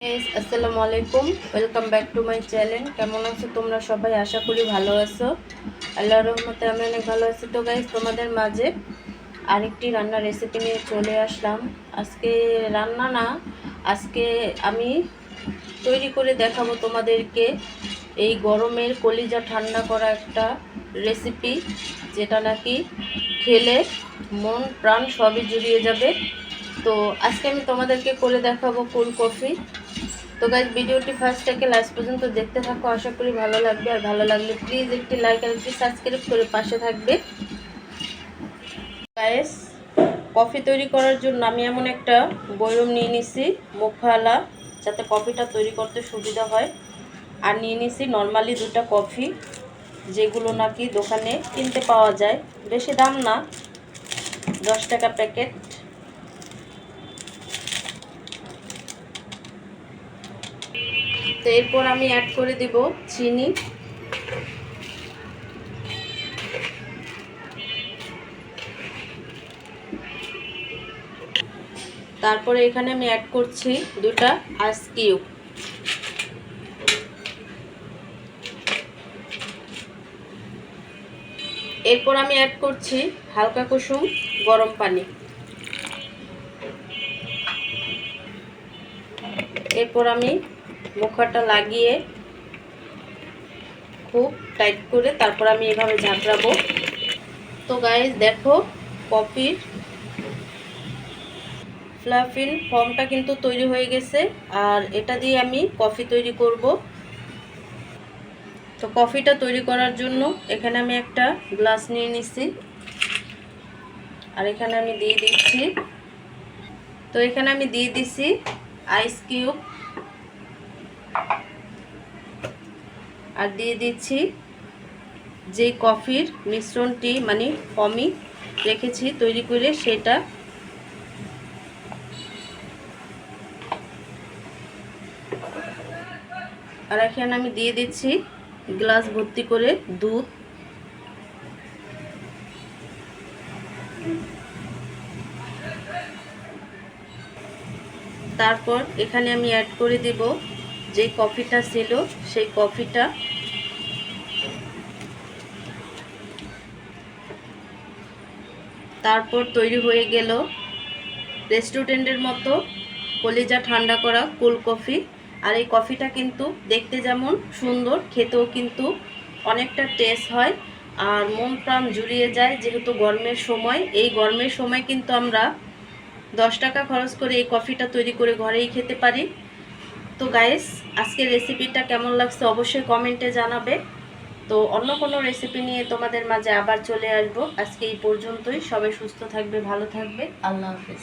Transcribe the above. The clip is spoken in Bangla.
আসসালামু আলাইকুম। Welcome back to my channel কেমন আছো তোমরা সবাই? আশা করি ভালো আছো। আল্লাহ রহমতে আমি অনেক ভালো আছি। তো গাইজ তোমাদের মাঝে আরেকটি রান্নার রেসিপি নিয়ে চলে আসলাম। আজকে রান্না না, আজকে আমি তৈরি করে দেখাবো তোমাদেরকে এই গরমের কলিজা ঠান্ডা করা একটা রেসিপি যেটা নাকি খেলে মন, প্রাণ সবই জুড়িয়ে যাবে। তো আজকে আমি তোমাদেরকে করে দেখাবো কোল্ড কফি তো গাইজ ভিডিওটি ফার্স্ট থেকে লাস্ট পর্যন্ত দেখতে থাকো। আশা করি ভালো লাগবে। আর ভালো লাগলে প্লিজ একটি লাইক আর একটি সাবস্ক্রাইব করে পাশে থাকবে। গাইস কফি তৈরি করার জন্য আমি এমন একটা বয়ম নিয়ে নিছি মুখালা যাতে কফিটা তৈরি করতে সুবিধা হয়। আর নিয়ে নিছি নর্মালি দুটা কফি যেগুলো নাকি দোকানে কিনতে পাওয়া যায়। বেশি দাম না, দশ টাকা প্যাকেট। তো এরপর আমি অ্যাড করে দেব চিনি। তারপরে এখানে আমি অ্যাড করছি দুটা আইস কিউব এরপর আমি অ্যাড করছি হালকা কুসুম গরম পানি। এরপর আমি মুখাটা লাগিয়ে খুব টাইট করে তারপর আমি এভাবে ঝাঁকড়াবো। তো গাইজ দেখো, কফির ফ্লাফিন ফর্মটা কিন্তু তৈরি হয়ে গেছে আর এটা দিয়ে আমি কফি তৈরি করব। তো কফিটা তৈরি করার জন্য এখানে আমি একটা গ্লাস নিয়ে নিচ্ছি আর এখানে আমি দিয়ে দিচ্ছি। তো এখানে আমি দিয়ে দিচ্ছি আইস কিউব আর দিয়ে দিচ্ছি যে কফির মিশ্রণটি মানে কমই রেখেছি, তৈরি করে সেটা আর এখানে আমি দিয়ে দিচ্ছি গ্লাস ভর্তি করে দুধ। তারপর এখানে আমি অ্যাড করে দেব যে কফিটা ছিল, সেই কফিটা তারপর তৈরি হয়ে গেল রেস্টুরেন্টের মতো কলিজা ঠান্ডা করা কুল কফি। আর এই কফিটা কিন্তু দেখতে যেমন সুন্দর, খেতেও কিন্তু অনেকটা টেস্ট হয়। আর মন প্রাণ জুড়িয়ে যায় যেহেতু গরমের সময়। এই গরমের সময় কিন্তু আমরা দশ টাকা খরচ করে এই কফিটা তৈরি করে ঘরেই খেতে পারি। তো গাইস আজকে রেসিপিটা কেমন লাগছে অবশ্যই কমেন্টে জানাবে। তো অন্য কোনো রেসিপি নিয়ে তোমাদের মাঝে আবার চলে আসব। আজকে এই পর্যন্তই। সবাই সুস্থ থাকবে, ভালো থাকবে। আল্লাহ হাফেজ।